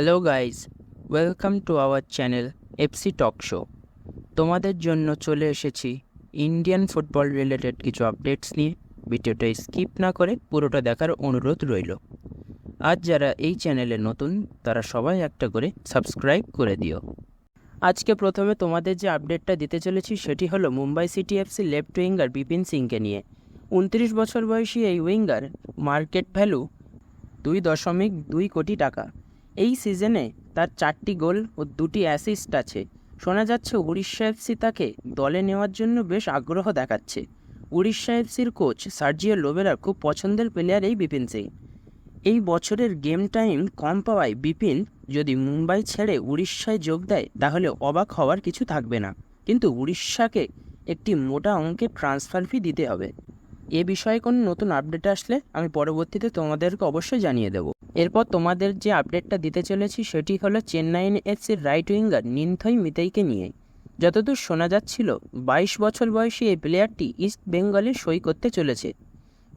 Hello guys welcome to our channel FC talk show তোমাদের জন্য চলে এসেছি ইন্ডিয়ান ফুটবল রিলেটেড কিছু আপডেটস নিয়ে। ভিডিওটা স্কিপ না করে পুরোটা দেখার অনুরোধ রইল। আজ যারা এই চ্যানেলে নতুন, তারা সবাই একটা করে সাবস্ক্রাইব করে দিও। আজকে প্রথমে তোমাদের যে আপডেটটা দিতে চলেছি, সেটি হলো Mumbai City FC left winger Bipin সিংকে নিয়ে। উনত্রিশ বছর বয়সী এই উইঙ্গার মার্কেট ভ্যালু দুই দশমিক দুই কোটি টাকা। এই সিজনে তার চারটি গোল ও দুটি অ্যাসিস্ট আছে। শোনা যাচ্ছে উড়িষ্যা এফসি তাকে দলে নেওয়ার জন্য বেশ আগ্রহ দেখাচ্ছে। উড়িষ্যা এফসির কোচ সার্জিও লোবেরার খুব পছন্দের প্লেয়ার এই বিপিন সিং। এই বছরের গেম টাইম কম পাওয়ায় বিপিন যদি মুম্বাই ছেড়ে উড়িষ্যায় যোগ দেয়, তাহলে অবাক হওয়ার কিছু থাকবে না। কিন্তু উড়িষ্যাকে একটি মোটা অঙ্কের ট্রান্সফার ফি দিতে হবে। এ বিষয়ে কোনো নতুন আপডেট আসলে আমি পরবর্তীতে তোমাদেরকে অবশ্যই জানিয়ে দেবো। এরপর তোমাদের যে আপডেটটা দিতে চলেছি সেটি হলো চেন্নাইন এফসির রাইট উইঙ্গার নিনথই মিতাইকে নিয়ে। যতদূর শোনা যাচ্ছিল, বাইশ বছর বয়সী এই প্লেয়ারটি ইস্ট বেঙ্গলে সই করতে চলেছে।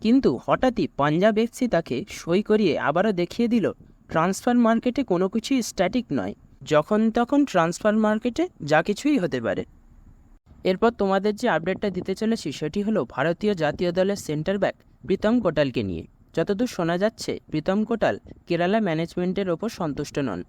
কিন্তু হঠাৎই পাঞ্জাব এফসি তাকে সই করিয়ে আবারও দেখিয়ে দিল ট্রান্সফার মার্কেটে কোনো কিছুই স্ট্যাটিক নয়। যখন তখন ট্রান্সফার মার্কেটে যা কিছুই হতে পারে। এরপর তোমাদের যে আপডেটটা দিতে চলেছি সেটি হলো ভারতীয় জাতীয় দলের সেন্টার ব্যাক প্রীতম কোটালকে নিয়ে। যতদূর শোনা যাচ্ছে, প্রীতম কোটাল কেরালা ম্যানেজমেন্টের ওপর সন্তুষ্ট নন।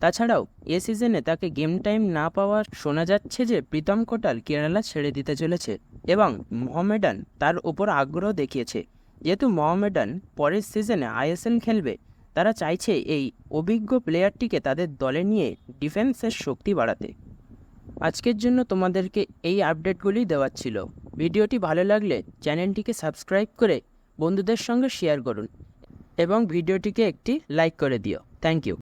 তাছাড়াও, এ সিজনে তাকে গেম টাইম না পাওয়ার শোনা যাচ্ছে যে, প্রীতম কোটাল কেরালা ছেড়ে দিতে চলেছে এবং মোহামেডান তার ওপর আগ্রহ দেখিয়েছে। যেহেতু মোহামেডান পরের সিজনে আইএসএল খেলবে, তারা চাইছে এই অভিজ্ঞ প্লেয়ারটিকে তাদের দলে নিয়ে ডিফেন্সের শক্তি বাড়াতে। আজকের জন্য তোমাদেরকে এই আপডেটগুলি দেওয়ার ছিল। ভিডিওটি ভালো লাগলে চ্যানেলটিকে সাবস্ক্রাইব করে বন্ধুদের সঙ্গে শেয়ার করুন এবং ভিডিওটিকে একটি লাইক করে দিও। Thank you